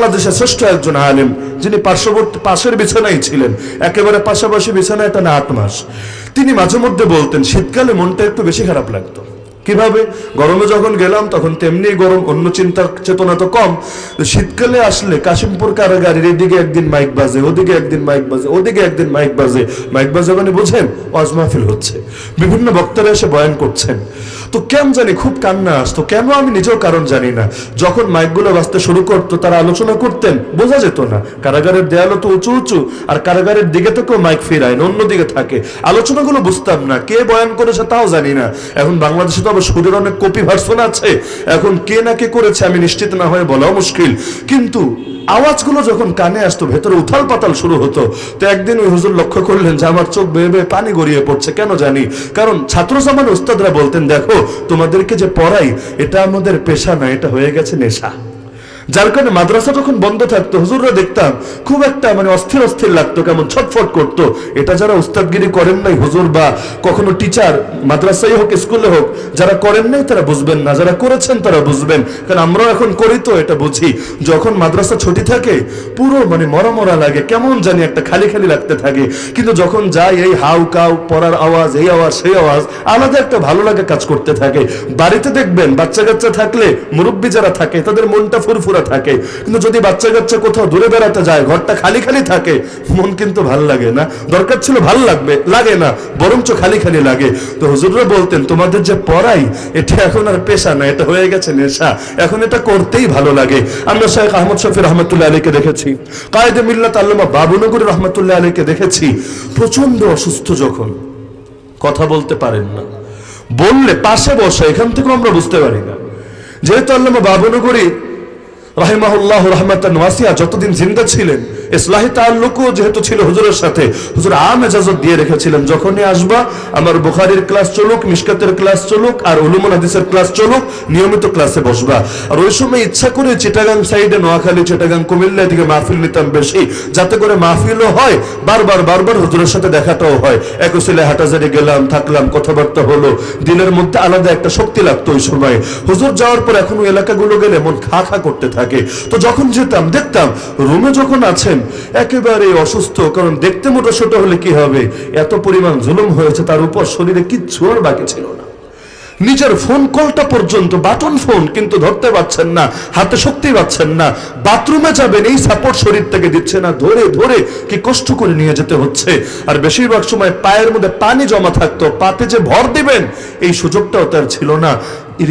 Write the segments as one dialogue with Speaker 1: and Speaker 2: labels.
Speaker 1: বাংলাদেশের শ্রেষ্ঠ একজন আলেম, যিনি পার্শ্ববর্তী, পাশের বিছানায় ছিলেন, একেবারে পাশাপাশি বিছানায় টানা আট মাস। তিনি মাঝে মধ্যে বলতেন, শীতকালে মনটা একটু বেশি খারাপ লাগতো। কীভাবে? গরমে যখন গেলাম, তখন তেমনি গরম, অন্য চিন্তার চেতনা তো কম। শীতকালে আসলে কাশিমপুর কারাগারের এদিকে একদিন মাইক বাজে, ওদিকে একদিন মাইক বাজে, ওদিকে একদিন মাইক বাজে। মাইক বাজে মানে বোঝেন, ওয়াজ মাহফিল হচ্ছে। বিভিন্ন বক্তারা এসে বয়ান করছেন। তো কেন জানি খুব কান্না আসতো? কেন আমি নিজেও কারণ জানি না? যখন মাইকগুলো বাজতে শুরু করতো, তারা আলোচনা করতেন, বোঝা যেত না। কারাগারের দেয়ালও তো উঁচু উঁচু, আর কারাগারের দিকে তো কেউ মাইক ফেরায়, না অন্যদিকে থাকে। আলোচনাগুলো বুঝতাম না, কে বয়ান করেছে তাও জানি না। এখন বাংলাদেশে তো আবার সুরের অনেক কপি ভার্সন আছে। এখন কে না কে করেছে আমি নিশ্চিত না হয়ে বলাও মুশকিল। কিন্তু আওয়াজগুলো যখন কানে আসতো, ভেতরে উথাল পাতাল শুরু হতো। তো একদিন ওই হুজুর লক্ষ্য করলেন যে আমার চোখ বেয়ে বেয়ে পানি গড়িয়ে পড়ছে, কেন জানি? কারণ ছাত্র জামান উস্তাদরা বলতেন, দেখো তোমাদেরকে যে পড়াই এটা আমাদের পেশা না এটা হয়ে গেছে নেশা। যার কারণে মাদ্রাসা যখন বন্ধ থাকতো, হুজুররা দেখতাম খুব একটা মানে অস্থির অস্থির লাগতো, কেমন ছটফট করতো। এটা যারা উস্তাদগিরি করেন নাই হুজুর বা কখনো টিচার মাদ্রাসায় হোক, স্কুলে হোক, যারা করেন নাই তারা বুঝবেন না, যারা করেছেন তারা বুঝবেন। কারণ আমরাও এখন করি তো, এটা বুঝি। যখন মাদ্রাসা ছুটি থাকে, পুরো মানে মরা লাগে, কেমন জানি একটা খালি খালি লাগতে থাকে। কিন্তু যখন যাই, এই হাউ কাউ, পড়ার আওয়াজ, এই আওয়াজ, সেই আওয়াজ, আলাদা একটা ভালো লাগে কাজ করতে থাকে। বাড়িতে দেখবেন বাচ্চা কাচ্চা থাকলে মুরব্বী যারা থাকে, তাদের মনটা ফুরফুরা থাকে। কিন্তু যদি বাচ্চা কাচ্চা কোথাও দূরে বেড়াতে যায়, ঘরটা খালি খালি থাকে, মন কিন্তু ভালো লাগে না। দরকার ছিল ভালো লাগবে, লাগে না, বরঞ্চ খালি খালি লাগে। তো হুজুররা বলতেন, তোমাদের যে পড়াই, এটা এখন আর পেশা না, এটা হয়ে গেছে নেশা। এখন এটা করতেই ভালো লাগে। আমরা শেখ আহমদ শফি রহমতুল্লাহ আলীকে দেখেছি। কায়দে মিল্লাত আল্লামা বাবুনগর রহমতুল্লাহ আলীকে দেখেছি। প্রচণ্ড অসুস্থ যখন। কথা বলতে পারেন না। বললে পাশে বসে, এখান থেকেও আমরা বুঝতে পারি না। যেহেতু আল্লামা বাবুনগরী রাহিমাহুল্লাহ রহমাতান ওয়াসিয়া যতদিন জিন্দা ছিলেন ইসলাহি তাল্লুকও যেহেতু ছিল হুজুরের সাথে, হুজুর আম এজাজত দিয়ে রেখেছিলেন, যখনই আসবা, আমার বুখারির ক্লাস চলুক, মিশকাতের ক্লাস চলুক, আর উলুমুল হাদিসের ক্লাস চলুক, নিয়মিত ক্লাসে বসবা। আর ওই সময় ইচ্ছা করে চিটাগাং সাইডে, নোয়াখালী, চিটাগাং, কুমিল্লা এদিকে মাহফিল নিতাম বেশি, যাতে করে মাহফিলও হয়, বারবার বারবার হুজুরের সাথে দেখাটাও হয়। একুশিলে হাটাজারি গেলাম, থাকলাম, কথাবার্তা হলো দিনের মধ্যে আলাদা একটা শক্তি লাগতো ওই সময়। হুজুর যাওয়ার পর এখন ওই এলাকাগুলো গেলে মন খা খা করতে থাকে। তো যখন যেতাম, দেখতাম, রুমে যখন আছেন একেবারে অসুস্থ, কারণ দেখতে মোটা ছোট হলে কি হবে? এত পরিমাণ জুলুম হয়েছে, তার উপর শরীরে কিচ্ছু আর বাকি ছিল না। নিজের ফোন কলটা পর্যন্ত, বাটন ফোন, কিন্তু ধরতে পারছেন না, হাতে শক্তি পাচ্ছেন না। বাথরুমে যাবেন, এই সাপোর্ট শরীর থেকে দিচ্ছে না। ধরে ধরে কি কষ্ট করে নিয়ে যেতে হচ্ছে? আর বেশিরভাগ সময় পায়ের মধ্যে পানি জমা থাকতো, পাতে যে ভর দিবেন, এই সুযোগটাও তার ছিল না।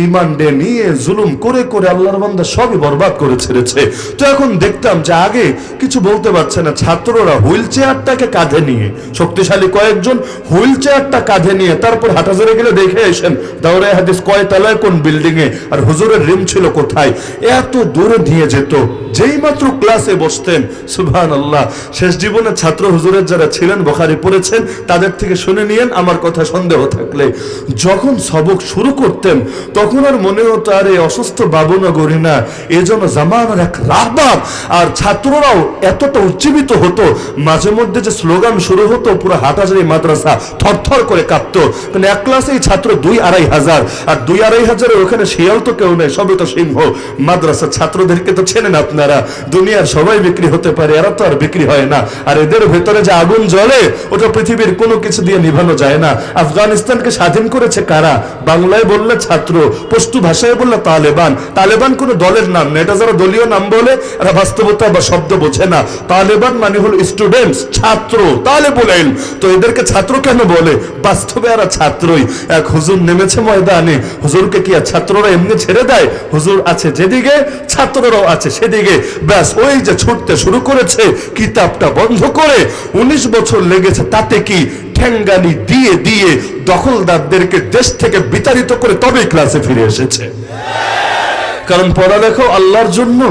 Speaker 1: রিমান্ডে নিয়ে জুলুম করে করে আল্লাহর বান্দা সবই বরবাদ করে ছেড়েছে। তো এখন দেখতাম যে আগে কিছু বলতে পারছে না, ছাত্ররা হুইল চেয়ারটাকে কাঁধে নিয়ে, শক্তিশালী কয়েকজন হুইল চেয়ারটা কাঁধে নিয়ে তারপর হাটাজারে গেলে দেখে এসেন দাওরাই হাদিস কয় তলায় কোন বিল্ডিং এ আর হুজুরের রিম ছিল কোথায়? এত দূরে নিয়ে যেত, যেই মাত্র ক্লাসে বসতেন সুবহান আল্লাহ শেষ জীবনে ছাত্র হুজুরের যারা ছিলেন, বখারি পড়েছেন, তাদের থেকে শুনে নিয়েন, আমার কথা সন্দেহ থাকলে। যখন সবক শুরু করতেন তখন আর মনে হতো আরে অসুস্থ বাবু না গরি না। এ যেন জামানার এক রাহবার আর ছাত্ররাও এতটা উজ্জীবিত হতো, মাঝে মধ্যে যে স্লোগান শুরু হতো, পুরো হাটাজারি মাদ্রাসা থরথর করে কাঁপতো। মানে এক ক্লাসেই ছাত্র দুই আড়াই হাজার, আর দুই আড়াই হাজারের ওখানে শিয়াল তো কেউ নেই, সবই তো সিংহ। মাদ্রাসা ছাত্রদেরকে তো চেনেন আপনারা, দুনিয়ার সবাই বিক্রি হতে পারে, এরা তো আর বিক্রি হয় না। আর এদের ভেতরে যে আগুন জ্বলে, ওটা পৃথিবীর কোনো কিছু দিয়ে নিভানো যায় না। আফগানিস্তানকে স্বাধীন করেছে কারা? বাংলায় বললে ছাত্র পশতু ভাষায় বললে, তালেবান। তালেবান কোনো দলের নাম না, এটা যারা দলীয় নাম বলে, এরা বাস্তবতা বা শব্দ বোঝে না। তালেবান মানে হলো স্টুডেন্টস ছাত্র। তালে বলেন তো এদেরকে ছাত্র কেন বলে? বাস্তবে এরা ছাত্রই। এক হুজুর নেমেছে ময়দানে। হুজুরকে কি ছাত্ররা এমনি ছেড়ে দেয়? হুজুর আছে যেদিকে, ছাত্ররাও আছে সেদিকে। ব্যাস, ওই যে ছুটতে শুরু করেছে, কিতাবটা বন্ধ করে, উনিশ বছর লেগেছে তাতে কি? ঠ্যাঙ্গানি দিয়ে দিয়ে দখলদারদেরকে দেশ থেকে বিতাড়িত করে তবে ক্লাসে ফিরে এসেছে। কারণ পড়ালেখা আল্লাহর জন্য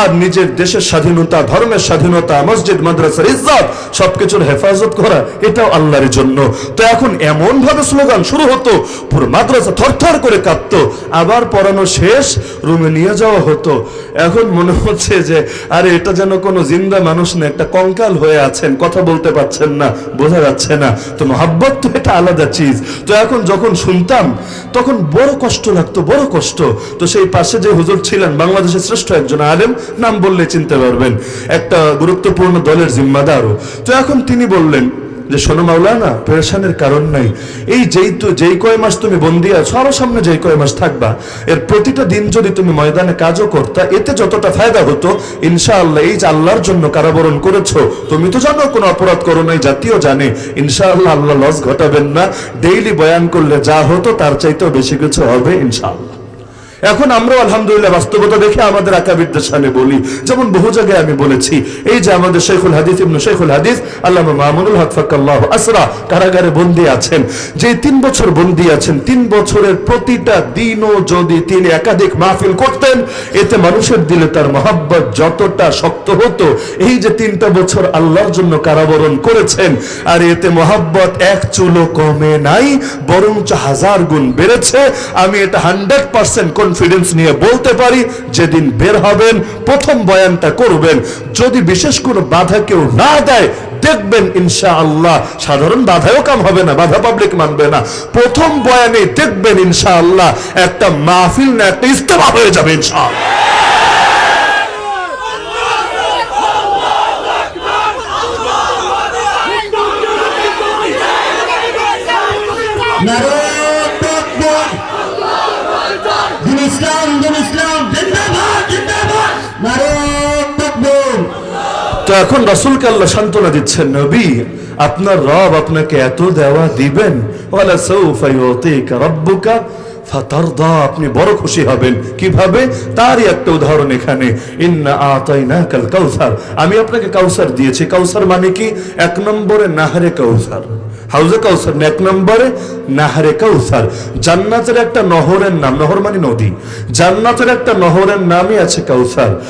Speaker 1: আর নিজের দেশের স্বাধীনতা, ধর্মের স্বাধীনতা, মসজিদ, মাদ্রাসার ইজ্জত, সবকিছুর হেফাজত করা, এটাও আল্লাহর জন্য। তো এখন এমন ভাবে স্লোগান শুরু হতো, পুরো মাদ্রাসা থরথর করে কাঁপতো আবার পড়ানো শেষ, রুমে নিয়ে যাওয়া হতো। এখন মনে হচ্ছে যে, আরে, এটা যেন কোনো জিন্দা মানুষ না, একটা কঙ্কাল হয়ে আছেন, কথা বলতে পারছেন না, বোঝা যাচ্ছে না। তো মহাব্বত তো এটা আলাদা চিজ। তো এখন যখন শুনতাম, তখন বড় কষ্ট লাগতো, বড় কষ্ট। তো সেই পাশে যে হুজুর ছিলেন, বাংলাদেশের শ্রেষ্ঠ একজন আলেম নাম বললে চিনতে পারবেন। একটা গুরুত্বপূর্ণ দলের জিম্মাদারও। তো এখন তিনি বললেন যে, শোনো মাওলানা, পেরেশানের কারণ নাই। এই যেই তো, যেই কয় মাস তুমি বন্দি আছো, আরও সামনে যেই কয় মাস থাকবা, এর প্রতিটা দিন যদি তুমি ময়দানে কাজও করতা, এতে যতটা ফায়দা হতো, ইনশাআল্লাহ এই যে আল্লাহর জন্য কারাবরণ করেছ, তুমি তো জানো কোনো অপরাধ করো নাই জাতীয় জানে। ইনশাআল্লাহ আল্লাহ লস ঘটাবেন না। ডেইলি বয়ান করলে যা হতো, তার চাইতেও বেশি কিছু হবে, ইনশাআল্লাহ। এখন আমরাও আলহামদুলিল্লাহ বাস্তবতা দেখে আমাদের আকাবিরদের সামনে বলি। যেমন বহু জায়গায় আমি বলেছি, এই যে আমাদের শেখুল হাদিস, ইবনু শেখুল হাদিস আল্লাহ মামুনুল হক ফাক্কাল্লাহ আসরা, কারাগারে বন্দী আছেন। যে তিন বছর বন্দী আছেন, তিন বছরের প্রতিটা দিনও যদি তিনি একাধিক মাহফিল করতেন, এতে মানুষের দিলে তার মহাব্বত যতটা শক্ত হতো, এই যে তিনটা বছর আল্লাহর জন্য কারাবরণ করেছেন, আর এতে মহাব্বত এক চুলো কমে নাই, বরঞ্চ হাজার গুণ বেড়েছে। আমি এটা হান্ড্রেড পার্সেন্ট কনফিডেন্স নিয়ে বলতে পারি, যেদিন বের হবেন, প্রথম বয়ানটা করবেন। যদি বিশেষ কোনো বাধা কেউ না দেয়, দেখবেন ইনশা আল্লাহ সাধারণ বাধাও কাম হবে না, বাধা পাবলিক মানবে না। প্রথম বয়ানে দেখবেন ইনশা আল্লাহ একটা মাহফিল না, একটা ইস্তেমা হয়ে যাবে ইনশা আল্লাহ
Speaker 2: নারায়ণ তাকবীর দিন ইসলাম দিন ইসলাম জিন্দাবাদ জিন্দাবাদ নারায়ণ তাকবীর
Speaker 1: তো এখন রাসূলকে আল্লাহ সান্ত্বনা দিচ্ছেন, নবী, আপনার রব আপনাকে এত দেওয়া দিবেন আপনি বড় খুশি হবেন। কীভাবে? তারই একটা উদাহরণ এখানে। আমি আপনাকে কাউসার দিয়েছি। কাউসার মানে কি? এক নম্বরে নাহরে কাউসার। হাউজে কাউসার এক নম্বরে নাহরে কাউসার। জান্নাতের একটা নহরের নাম, নহর মানে নদী। জান্নাতের একটা নহরের নামই আছে কাউসার।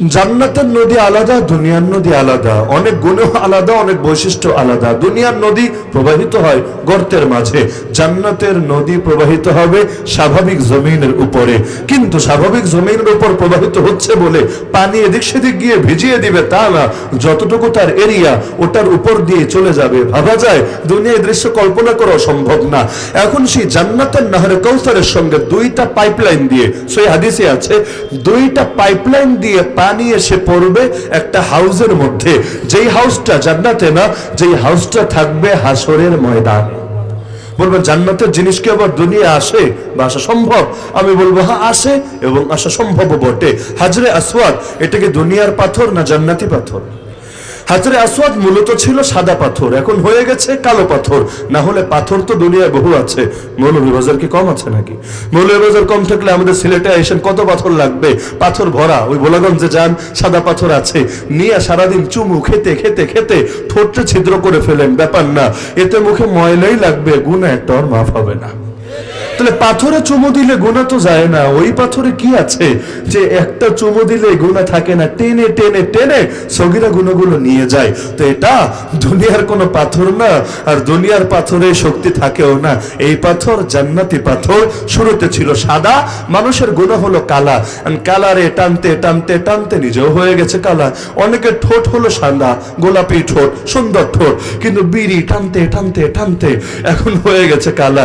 Speaker 1: জান্নাতের নদী আলাদা, দুনিয়ার নদী আলাদা। অনেক গুণেও আলাদা, অনেক বৈশিষ্ট্য আলাদা। দুনিয়ার নদী প্রবাহিত হয় গর্তের মাঝে। জান্নাতের নদী প্রবাহিত হবে স্বাভাবিক জমিনের উপরে। কিন্তু স্বাভাবিক জমিনের উপর প্রবাহিত হচ্ছে বলে পানি এদিক সেদিক গিয়ে ভিজিয়ে দিবে তা না। যতটুকু তার এরিয়া, ওটার উপর দিয়ে চলে যাবে। ভাবা যায়, দুনিয়ায় দৃশ্য কল্পনা করা সম্ভব না। এখন সেই জান্নাতের নাহরে কৌসারের সঙ্গে দুইটা পাইপলাইন দিয়ে, সেই হাদিসে আছে, দুইটা পাইপলাইন দিয়ে পানি এসে পড়বে একটা হাউজের মধ্যে। যেই হাউসটা জান্নাতে না, যেই হাউসটা থাকবে হাসরের ময়দানে। বলবেন, জান্নাতের জিনিস কি আবার দুনিয়া আসে বা আসা সম্ভব? আমি বলব হ্যাঁ আসে এবং আসা সম্ভব বটে। হাজরে আসওয়াদ, এটা কি দুনিয়ার পাথর না জান্নাতি পাথর? হাজরে আসওয়াদ মূলত ছিল সাদা পাথর, এখন হয়ে গেছে কালো পাথর। না হলে পাথর তো দুনিয়ায় বহু আছে। মৌলভীবাজার কি কম আছে নাকি? মৌলভীবাজার কম থাকলে আমাদের সিলেটে এসেন কত পাথর লাগবে? পাথর ভরা, ওই ভোলাগঞ্জে যান, সাদা পাথর আছে। নিয়ে সারাদিন চুমু খেতে খেতে খেতে ঠোঁটে ছিদ্র করে ফেলেন, ব্যাপার না। এতে মুখে ময়লাই লাগবে, গুণা একটা আর মাফ হবে না। তাহলে পাথরে চুমু দিলে গুণা তো যায় না। ওই পাথরে কি আছে? যে একটা চুমু দিলে গুণা থাকে না, টেনে টেনে টেনে সগিরা গুণগুলো নিয়ে যায়। তো এটা দুনিয়ার কোনো পাথর না, আর দুনিয়ার পাথরে শক্তি থাকেও না। এই পাথর জান্নাতি পাথর। শুরুতে ছিল সাদা, মানুষের গুণা হলো কালা। কালারে টানতে টানতে টানতে নিজেও হয়ে গেছে কালা। অনেকের ঠোঁট হলো সাদা, গোলাপি ঠোঁট, সুন্দর ঠোঁট, কিন্তু বিড়ি টানতে টানতে টানতে এখন হয়ে গেছে কালা।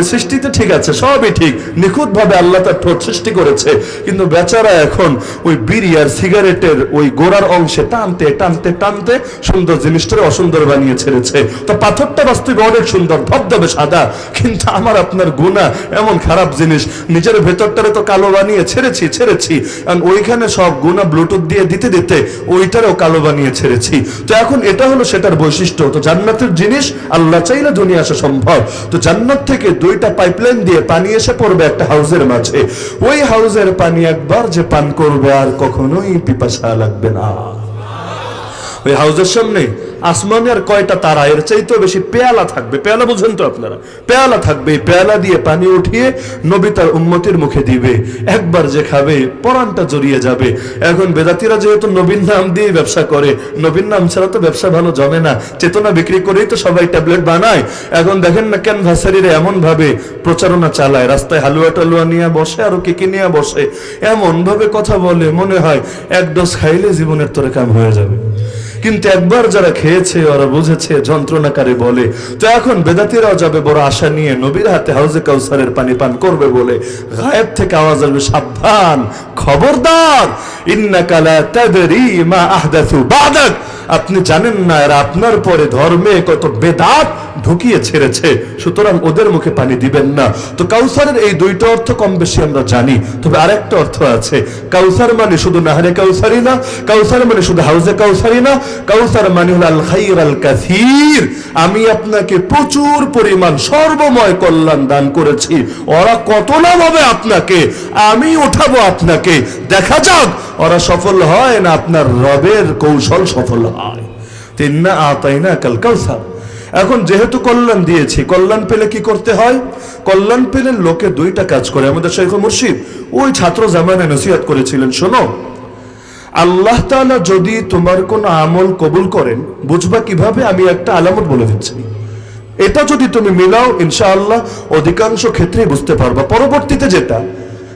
Speaker 1: ভাবে সৃষ্টিতে ঠিক আছে, সবই ঠিক। নিখুঁত ভাবে আল্লাহ তার ঠোঁট সৃষ্টি করেছে। কিন্তু বেচারা এখন ওই বিড়ি আর সিগারেটের ওই গোড়ার অংশে টানতে টানতে টানতে সুন্দর জিনিসটারে অসুন্দর বানিয়ে ছেড়েছে। তো পাথরটা বাস্তবে অনেক সুন্দর, ধবধবে সাদা, কিন্তু আমার আপনার গুণা এমন খারাপ জিনিস। নিজের ভেতরটারে তো কালো বানিয়ে ছেড়েছি ছেড়েছি। আর ওইখানে সব গুণা ব্লুটুথ দিয়ে দিতে দিতে ওইটারেও কালো বানিয়ে ছেড়েছি। তো এখন এটা হলো সেটার বৈশিষ্ট্য। তো জান্নাতের জিনিস আল্লাহ চাইলে দুনিয়া আসা সম্ভব। তো জান্নাত থেকে দুইটা পাইপলাইন দিয়ে পানি এসে পড়বে একটা হাউজের মাঝে। ওই হাউজের পানি একবার যে পান করবে আর কখনোই পিপাসা লাগবে না। ওই হাউসের সামনে আসমানে আর কয়টা তারা? এর চাইতেও বেশি পেয়ালা থাকবে। পেয়ালা বুঝেন তো আপনারা। পেয়ালা থাকবে। পেয়ালা দিয়ে পানি উঠিয়ে নবী তার উন্মতির মুখে দিবে। একবার যে খাবে পরানটা জড়িয়ে যাবে। এখন বেদাতিরা যেহেতু নবীন নাম দিয়ে ব্যবসা করে নবীন নাম ছাড়া তো ব্যবসা ভালো জমে না। চেতনা বিক্রি করেই তো সবাই ট্যাবলেট বানায়। এখন দেখেন না কেন ভাসারিরা এমন ভাবে প্রচারণা চালায়। রাস্তায় হালুয়া টালুয়া নিয়ে বসে, আর কি কি নিয়ে বসে। এমন ভাবে কথা বলে, মনে হয় এক ডোজ খাইলে জীবনের তোরে কাম হয়ে যাবে। কিন্তু একবার যারা খেয়েছে ওরা বুঝেছে, যন্ত্রণাকারী বলে, তো এখন বেদাতিরাও যাবে বড় আশা নিয়ে নবীর হাতে হাউজে কাউসারের পানি পান করবে বলে গায়েব থেকে আওয়াজ আসবে, সাবধান, খবরদার। ইন্নাকালা তাদেরই তাদরি মা আহদাসু বাদাক। আপনি জানেন না, এরা আপনার পরে ধর্মে কত বেদাত ঢুকিয়ে ছেড়েছে। সুতরাং ওদের মুখে পানি দিবেন না। তো কাউসারের এই দুইটা অর্থ কম বেশি আমরা জানি। তবে আরেকটা অর্থ আছে। কাউসার মানে শুধু নাহারে কাউসারি না, কাউসার মানে শুধু হাউজে কাউসারি না, কাউসার মানে হল আল খাইর আল কাসির। আমি আপনাকে প্রচুর পরিমাণ সর্বময় কল্যাণ দান করেছি। ওরা কত লাভ হবে আপনাকে, আমি উঠাবো আপনাকে। দেখা যাক ওরা সফল হয় না, আপনার রবের কৌশল সফল হয়। তিন না আতাই না কাল কাউসার। এখন যেহেতু কল্যাণ দিয়েছি, কল্যাণ পেলে কি করতে হয়? কল্যাণ পেলে লোকে দুইটা কাজ করে। আমাদের শেখ মুর্শিদ ওই ছাত্র জামানায় নসিহাত করেছিলেন, শোনো। আল্লাহ তাআলা যদি তোমার কোন আমল কবুল করেন, বুঝবা কীভাবে? আমি একটা আলামত বলে দিচ্ছি। এটা যদি তুমি মিলাও, ইনশাআল্লাহ অধিকাংশ ক্ষেত্রেই বুঝতে পারবা। পরবর্তীতে যেটা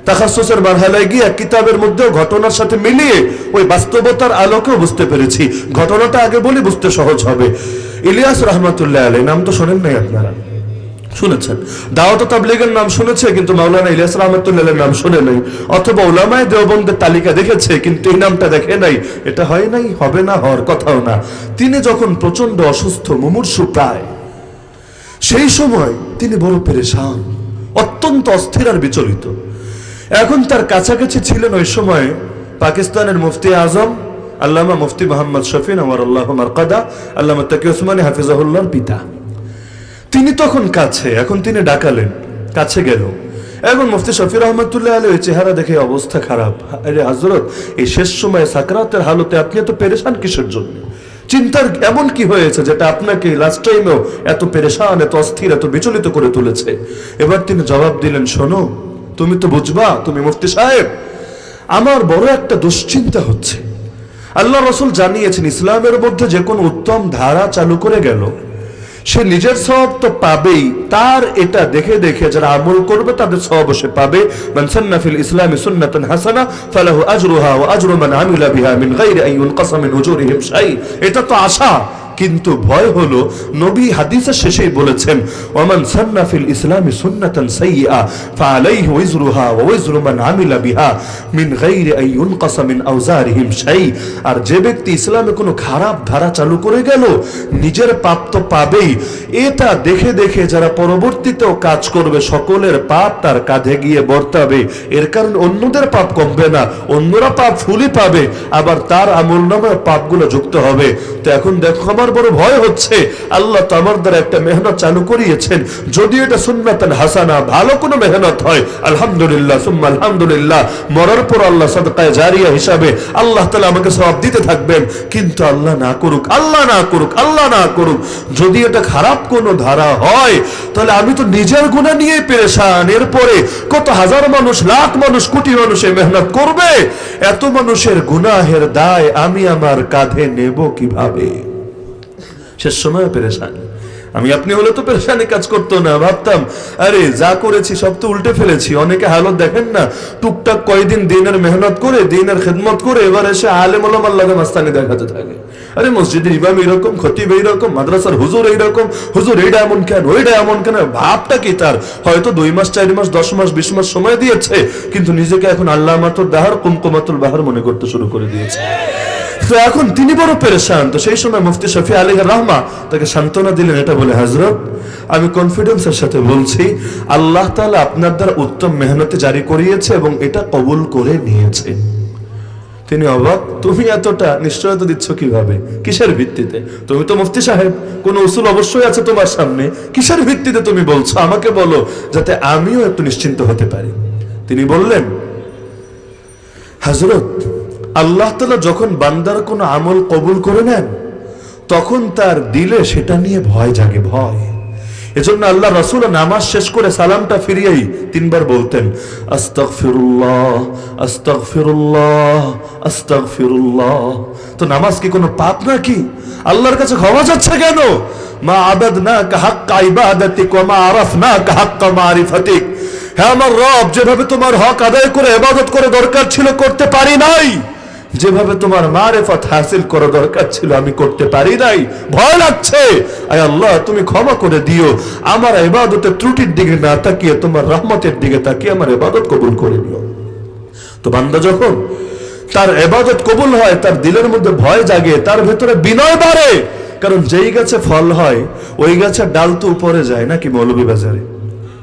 Speaker 1: তাখাসুসের মারহালায় গিয়ে কিতাবের মধ্যেও ঘটনার সাথে মিলিয়ে ওই বাস্তবতার আলোকেও বুঝতে পেরেছি। ঘটনাটা আগে বুঝতে সহজ হবে। ইলিয়াস রহমতুল্লাহ আলী নাম তো শোনেন নাই আপনারা? শুনেছেন। দাওয়াত তাবলিগের নাম শুনেছে, কিন্তু মাওলানা ইলিয়াস রহমতুল্লাহের নাম শুনে নাই। অথবা ওলামায় দেওবন্দের তালিকা দেখেছে, কিন্তু এই নামটা দেখে নাই। এটা হয় নাই, হবে না, হওয়ার কথাও না। তিনি যখন প্রচণ্ড অসুস্থ, মুমূর্ষু প্রায়, সেই সময় তিনি বড় পেরেশান, অত্যন্ত অস্থির আর বিচলিত। এখন তার কাছাকাছি ছিলেন ওই সময় পাকিস্তানের মুফতি আজম, আল্লামা মুফতি মোহাম্মদ শফিন আমার আল্লাহ মারকাদা, আল্লামা তাকি ওসমানী হাফিজাহুল্লাহর পিতা। তিনি তখন কাছে, এখন তিনি ডাকালেন, কাছে গেল। এখন মুফতি শফি রহমতুল্লাহ আলী ওই চেহারা দেখে অবস্থা খারাপ। আরে হজরত এই শেষ সময় সাকরাতের হালতে আপনি এত পেরেশান কিসের জন্য? চিন্তার এমন কি হয়েছে যেটা আপনাকে লাস্ট টাইমেও এত পেরেশান, এত অস্থির, এত বিচলিত করে তুলেছে? এবার তিনি জবাব দিলেন, শোনো তুমি তো বুঝবা, তুমি মুফতি সাহেব। আমার বড় একটা দুশ্চিন্তা হচ্ছে। আল্লাহ রসুল জানিয়েছেন, ইসলামের মধ্যে যে কোনো উত্তম ধারা চালু করে গেল। সে নিজের সব তো পাবেই, তার এটা দেখে দেখে যারা আমল করবে, তাদের সব সে পাবে। মান সান্না ফিল ইসলামি সুন্নাতান হাসানা, ফালাহু আজরুহা মান আমিলা বিহা মিন গায়রি আন ইউনকাসা মিন শাই। এটা তো আশা। কিন্তু ভয় হলো, নবী হাদিসের শেষেই বলেছেন, ওমান সান্না ফিল ইসলামি সুন্নাতান সাইয়্যা ফালাইহি ওয়াজরুহা ওয়া ওয়াজরু মান আমিলা বিহা, মিন গায়রি আন ইউনকাসা মিন আওজারিহিম শাই আর যে ব্যক্তি ইসলামে কোনো খারাপ ধারা চালু করে গেল, নিজের পাপ তো পাবেই। এটা দেখে দেখে যারা পরবর্তীতেও কাজ করবে, সকলের পাপ তার কাঁধে গিয়ে বর্তাবে। এর কারণে অন্যদের পাপ কমবে না, অন্যরা পাপ ফুলই পাবে, আবার তার আমল নামায় পাপগুলো যুক্ত হবে। তো এখন দেখো বড় ভয় হচ্ছে। আল্লাহ তো আমার দ্বারা একটা মেহনত চালু করিয়েছেন। যদি এটা সুন্নাতান হাসানা, ভালো কোনো মেহনত হয়, আলহামদুলিল্লাহ, সুম্মা আলহামদুলিল্লাহ, মরার পর আল্লাহ সদকায় জারিয়া হিসাবে আল্লাহ তালা আমাকে সব দিতে থাকবেন। কিন্তু আল্লাহ না করুক, আল্লাহ না করুক, আল্লাহ না করুক, যদি এটা খারাপ কোনো ধারা হয়, তাহলে আমি তো নিজের গুণা নিয়ে পেরেশান। এরপরে কত হাজার মানুষ, লাখ মানুষ, কোটি মানুষ এই মেহনত করবে? এত মানুষের গুনাহের দায় আমি আমার কাঁধে নেব কীভাবে? শেষ সময় পেরেশান। আমি আপনি হলে তো পেরেশানি কাজ করতো না, ভাবতাম, আরে যা করেছি সব তো উল্টে ফেলেছি, অনেকে হালত দেখেন না, টুকটাক কয়দিন দিনের মেহনত করে, দিনের খেদমত করে, এবার এসে আলেম ওলামার লাগে মাস্তানি দেখাতে থাকে। আরে মসজিদের ইমাম এইরকম, খতিব এইরকম, মাদ্রাসার হুজুর এইরকম, হুজুর এইটা এমন কেন ওইটা এমন কেন, ভাবটা কি তার? হয়তো দুই মাস, চার মাস, দশ মাস, বিশ মাস সময় দিয়েছে, কিন্তু নিজেকে এখন আল্লাহ মাতুর দাহার কুমকুমাতুল বাহার মনে করতে শুরু করে দিয়েছে। তো এখন তিনি বড় পেরেশান। তো সেই সময় মুফতি শফি আলী রহমা তাকে সান্ত্বনা দিলেন, এটা বলে হাজরত আমি কনফিডেন্সের সাথে বলছি, আল্লাহ তাআলা আপনার দ্বারা উত্তম মেহনতে জারি করিয়েছে এবং এটা কবুল করে নিয়েছে। তিনি অবাক, তুমি এতটা নিশ্চয়তা দিচ্ছ কীভাবে? কিসের ভিত্তিতে? তুমি তো মুফতি সাহেব, কোন উসুল অবশ্যই আছে তোমার সামনে। কিসের ভিত্তিতে তুমি বলছো? আমাকে বলো, যাতে আমিও একটু নিশ্চিন্ত হতে পারি। তিনি বললেন হাজরত আল্লাহ তালা যখন বান্দার কোনো আমল কবুল করে নেন, তখন তার দিলে সেটা নিয়ে ভয় জাগে ভয়। এজন্য আল্লাহ রসুল নামাজ শেষ করে সালামটা ফিরিয়েই তিনবার বলতেন আস্তক ফিরুল্লাহ আস্তক ফিরুল্লাহ আস্তাগফিরুল্লাহ আস্তাগফিরুল্লাহ। তো নামাজ কি কোনো পাপ নাকি? আল্লাহর কাছে ক্ষমা যাচ্ছে কেন? মা আবাদ না কাহাক্কা ইবাদাতিক ওয়া মা আরাফনা কাহাক্কা মারিফাতিক। হ্যাঁ আমার রব, যেভাবে তোমার হক আদায় করে এবাদত করে দরকার ছিল, করতে পারি নাই। যেভাবে তোমার মারেফত হাসিল করা দরকার ছিল, আমি করতে পারি নাই। ভয় লাগছে। আয় আল্লাহ, তুমি ক্ষমা করে দিও। আমার ইবাদতের ত্রুটির দিকে না তাকিয়ে, তোমার রহমতের দিকে তাকিয়ে আমার এবাদত কবুল করে নিও। তো বান্দা যখন তার এবাদত কবুল হয়, তার দিলের মধ্যে ভয় জাগে, তার ভেতরে বিনয় বাড়ে। কারণ যেই গাছে ফল হয়, ওই গাছের ডাল তো উপরে যায় নাকি মৌলভীবাজারে?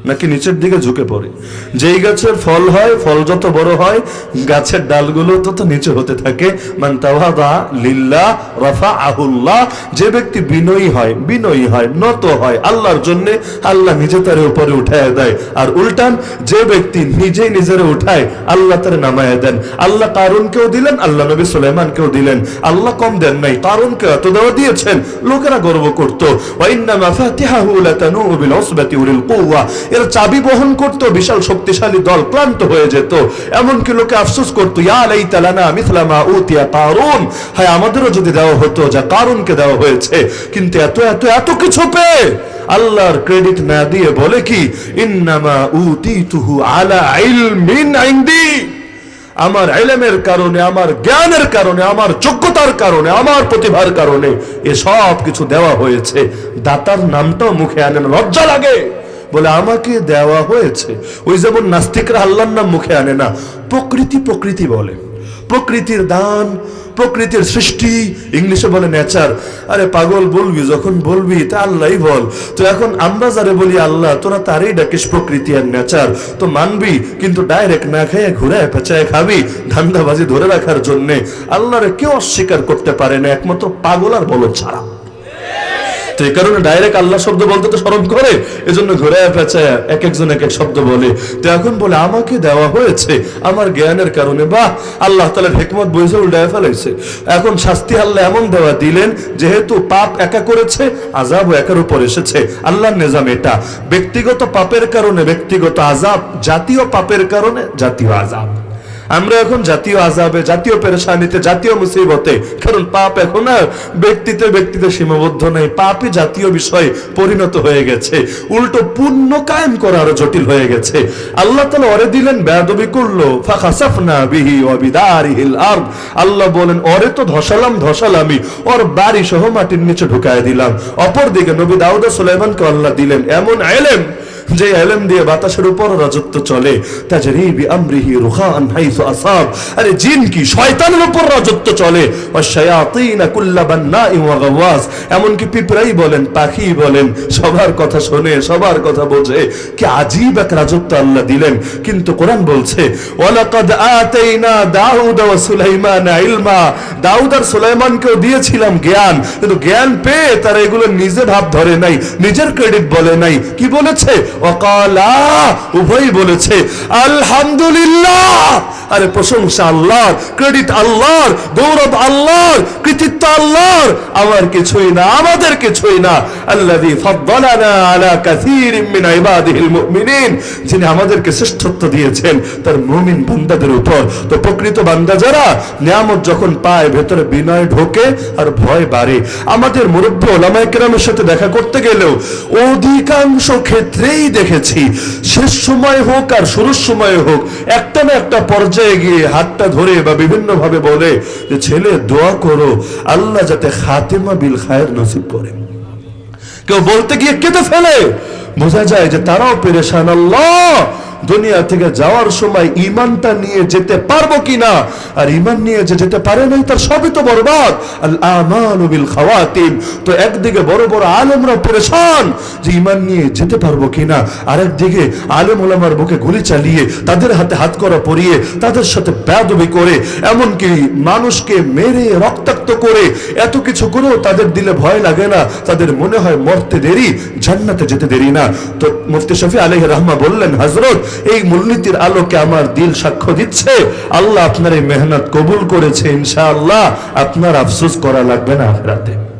Speaker 1: নাকি নিচের দিকে ঝুঁকে পড়ে? যেই গাছের ফল হয়, ফল যত বড় হয়, গাছের ডালগুলো তত নিচে হতে থাকে। মান তাওয়াদা লিল্লাহ রাফা আহুল্লাহ যে ব্যক্তি বিনয়ী হয় বিনয়ী হয়, নত হয় আল্লাহর জন্য, আল্লাহ নিজে তার উপরে উঠায় দেয়। আর উল্টান, যে ব্যক্তি নিজেই নিজের উঠায়, আল্লাহ তার নামায় দেন। আল্লাহ কারুনকেও দিলেন, আল্লাহ নবী সুলাইমানকেও দিলেন। আল্লাহ কম দেন নাই, কারুনকে এত দেওয়া দিয়েছেন, লোকেরা গর্ব করতো। ওয়াইন্না মাফাতিহাহু লাতানু বিল উসবাতি উলিল কুওয়া। এর চাবি বহন করতো, বিশাল শক্তিশালী দল ক্লান্ত হয়ে যেত। এমনকি লোকে আফসোস করতো কারুন হায়, আমাদেরও যদি দেওয়া হতো, যা কারুনকে দেওয়া হয়েছে। কিন্তু এত এত এত কিছু পেয়ে আল্লাহর ক্রেডিট না দিয়ে বলে কি আমার এলেমের কারণে, আমার জ্ঞানের কারণে, আমার যোগ্যতার কারণে, আমার প্রতিভার কারণে এ সব কিছু দেওয়া হয়েছে। দাতার নামটাও মুখে আনেন, লজ্জা লাগে। বলে, আমাকে দেওয়া হয়েছে। ওই যেমন নাস্তিকরা আল্লাহর নাম মুখে আনে না, প্রকৃতি প্রকৃতি বলে। প্রকৃতির দান, প্রকৃতির সৃষ্টি, ইংলিশে বলে নেচার। আরে পাগল বলবি, যখন বলবি তা আল্লাহই বল। তো এখন আমরা যারে বলি আল্লাহ, তোরা তারই ডাকিস প্রকৃতি আর নেচার। তো মানবি, কিন্তু ডাইরেক্ট না খেয়ে ঘুরে পেঁচায় খাবি ধান্দাবাজি ধরে রাখার জন্যে। আল্লাহরে কেউ অস্বীকার করতে পারে না, একমাত্র পাগল আর বলদ ছাড়া। তো এই কারণে ডাইরেক্ট আল্লাহ শব্দ বলতে তো স্মরণ করে, এজন্য এক একজন এক এক শব্দ বলে। তো এখন বলে, আমাকে দেওয়া হয়েছে আমার জ্ঞানের কারণে, বাহ, আল্লাহ হেকমত উল্টায় ফেলাইছে। এখন শাস্তি আল্লাহ এমন দেওয়া দিলেন, যেহেতু পাপ একা করেছে আজাব একার উপর এসেছে। আল্লাহর নিজাম এটা। ব্যক্তিগত পাপের কারণে, ব্যক্তিগত আজাব জাতীয় পাপের কারণে, জাতীয় আজাব আমরা এখন জাতীয় আজাবে জাতীয় পেরেশানিতে, জাতীয় মুসিবতে। কারণ পাপ এখন আর ব্যক্তিতে ব্যক্তিতে সীমাবদ্ধ নেই। পাপই জাতীয় বিষয়ে পরিণত হয়ে গেছে। উল্টো পুণ্য কায়েম করা আরও জটিল হয়ে গেছে। আল্লাহ তালা ওরে দিলেন, বেয়াদবি করল, ফাখাসাফনা বিহি ওয়া বিদারিহিল আরদ। আল্লাহ বলেন ওরে তো ধসালাম, ধসালামি। ওর বাড়ি সহ মাটির নিচে ঢুকায় দিলাম। অপরদিকে নবী দাউদ সুলাইমানকে আল্লাহ দিলেন, এমন এলেম যে এলেম দিয়ে বাতাসের উপর রাজত্ব চলে, তাজরিবি আমরিহি হাইসু আসাব। আরে জিন কি? শয়তানের উপর রাজত্ব চলে। ওয়াশায়াতিন কুল্লা বান্নাই ওয়া গাওয়াস এমন কি বলেন, পাখি বলেন, সবার কথা সবার কথা বোঝে। কি আজীব এক রাজত্ব আল্লাহ দিলেন। কিন্তু কোরআন বলছে, ওয়ালাকাদ আতাইনা দাউদ ওয়া সুলাইমান ইলমা। দাউদ আর সুলাইমানকেও দিয়েছিলাম জ্ঞান। কিন্তু জ্ঞান পেয়ে তারা এগুলো নিজে ভাব ধরে নাই, নিজের ক্রেডিট বলে নাই। কি বলেছে? বলেছে, আলহামদুলিল্লাহ। আরে প্রশংসা আল্লাহর, ক্রেডিট আল্লাহর, গৌরব আল্লাহর, কৃতিত্ব আল্লাহর। আমার কিছুই না, আমাদের কিছুই না। যিনি আমাদেরকে শ্রেষ্ঠত্ব দিয়েছেন, তার মুমিন বান্দাদের উপর। তো প্রকৃত বান্দা যারা, নিয়ামত যখন পায়, ভেতরে বিনয় ঢোকে আর ভয় বাড়ে। আমাদের মুরব্বী কেরামের সাথে দেখা করতে গেলেও, অধিকাংশ ক্ষেত্রেই দেখেছি। শেষ সময় হোক আর শুরুর সময় হোক, একটা না একটা পর্যায়ে গিয়ে হাতটা ধরে বা বিভিন্ন ভাবে বলে যে, ছেলে, দোয়া করো, আল্লাহ যাতে খাতেমা বিল খায়ের নসিব করে। কেউ বলতে গিয়ে কেঁদে ফেলে। বোঝা যায় যে তারাও পেরেশান। আল্লাহ! দুনিয়া থেকে যাওয়ার সময় ইমানটা নিয়ে যেতে পারব কিনা? আর ইমান নিয়ে যে যেতে পারে নাই, তার সবই তো বরবাদ। তো একদিকে বড় বড় আলেমরা পেরেশান যে ইমান নিয়ে যেতে পারব কিনা, আরেকদিকে আলেম ওলামার বুকে গুলি চালিয়ে, তাদের হাতে হাত করা পরিয়ে, তাদের সাথে বেয়াদবি করে, এমনকি মানুষকে মেরে রক্তাক্ত করে, এত কিছু করেও তাদের দিলে ভয় লাগে না। তাদের মনে হয় মরতে দেরি, জান্নাতে যেতে দেরি না। তো মুফতি শফি আলহ রহমা বললেন হজরত এই মূলনীতির আলোকে আমার দিল সাক্ষ্য দিচ্ছে। আল্লাহ আপনার এই মেহনত কবুল করেছে, ইনশাআল্লাহ। আপনার আফসোস করা লাগবে না আখরাতে।